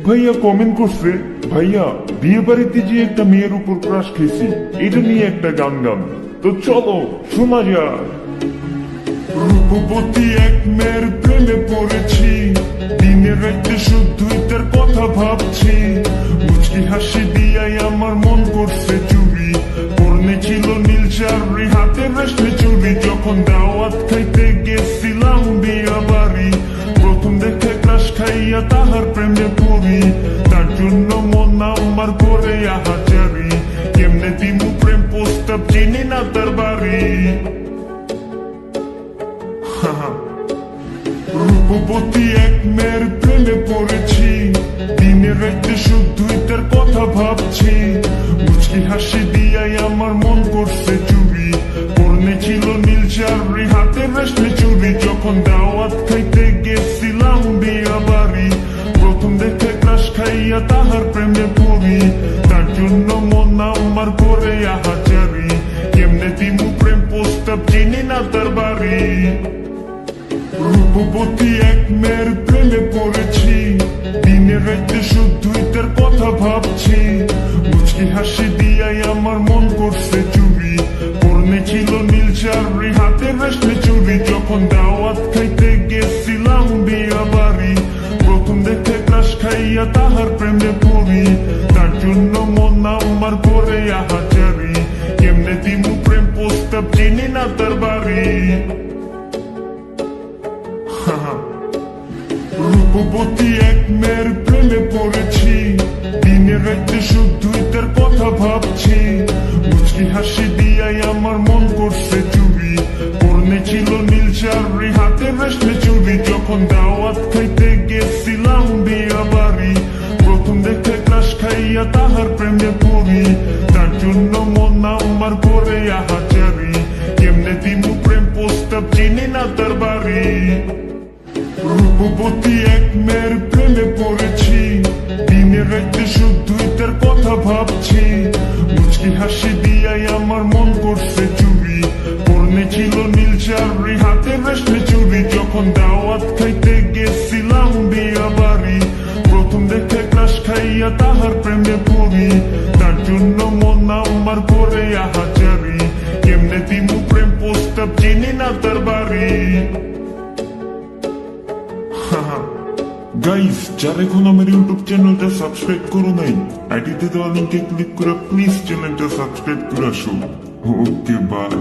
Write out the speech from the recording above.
ভাইয়া কমেন্ট করছে, ভাইয়া বিয়ে বাড়িতে যে একটা মেয়ের উপর ক্রাশ খেয়েছি, এটা নিয়ে একটা গান গান তো চলো, শোনা যাক। রূপবতী এক মেয়ের প্রেমে পড়েছি, দিনের রাতে শুধুই তার কথা ভাবছি। মুচকি হাসি দিয়াই আমার মন করছে চুরি পরনে ছিল নীল চারি হাতে রেশমি চুরি যখন দাওয়াত খাইতে গেছিলাম তাহার প্রেমে পড়ি, তার জন্য মন আমার করে আহাজারি কেমনে দিমু প্রেম প্রস্তাব চিনি না তার বাড়ি? রূপবতী এক মেয়ের প্রেমে পড়েছি দিনের রাতে শুধুই তার কথা ভাবছি। মুচকি হাসি দিয়াই আমার মন করছে চুরি। পরনে ছিল নীল চারি হাতে রেশমি ক্রাশ খাইয়া তাহার প্রেমে পড়ি। তার জন্য মন আমার করে আহাজারি কেমনে দিমু প্রেম প্রস্তাব চিনি না তার বাড়ি। রূপবতী এক মেয়ের প্রেমে পড়েছি। দিনে রাতে শুধুই প্রথম দেখে ক্রাশ খাইয়া তাহার প্রেমে পড়ি। তার জন্য মন আমার করে আহাজারি চিনি না তার বাড়ি রূপবতী এক মেয়ের প্রেমে পড়েছি দিনে রাতে শুধুই তার কথা ভাবছি মুচকি হাসি দিয়াই আমার মন করছে চুরি পরনে ছিল নীল চারি হাতে রেশমি চুরি যখন দাওয়াত খাইতে গেছিলাম বিয়া বাড়ি প্রথম দেখে ক্রাশ খাইয়া তাহার প্রেমে গাইস যারা এখন আমার ইউটিউব চ্যানেলটা সাবস্ক্রাইব করো নাই আইডিতে দেওয়া লিঙ্কে ক্লিক করে প্লিজ চ্যানেলটা সাবস্ক্রাইব করে আসো। Okay bye